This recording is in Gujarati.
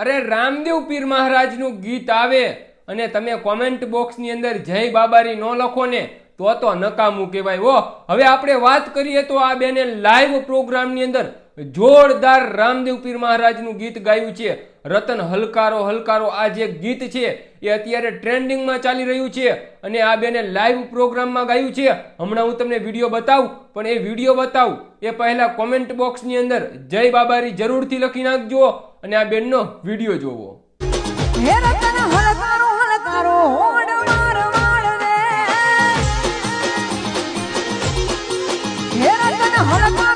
અરે રામદેવ પીર મહારાજનું ગીત આવે અને તમે કોમેન્ટ બોક્સની અંદર જય બાબારી ન લખો ને, તો તો નકામું કહેવાય. ઓ હવે આપણે વાત કરીએ તો આ બેને લાઈવ પ્રોગ્રામની અંદર જોરદાર રામદેવ પીર મહારાજનું ગીત ગાયું છે. રતન હલકારો હલકારો, આ જે ગીત છે એ અત્યારે ટ્રેન્ડિંગમાં ચાલી રહ્યું છે અને આ બેને લાઈવ પ્રોગ્રામમાં ગાયું છે. હમણાં હું તમને વીડિયો બતાવું, પણ એ વીડિયો બતાવું, એ પહેલાં કોમેન્ટ બોક્સની અંદર જય બાબારી જરૂરથી લખી નાખજો. અને આ બેનનો વીડિયો જોવો. હે રતન હલકારો હલકારો હોડ માર માર રે હે રતન હલકારો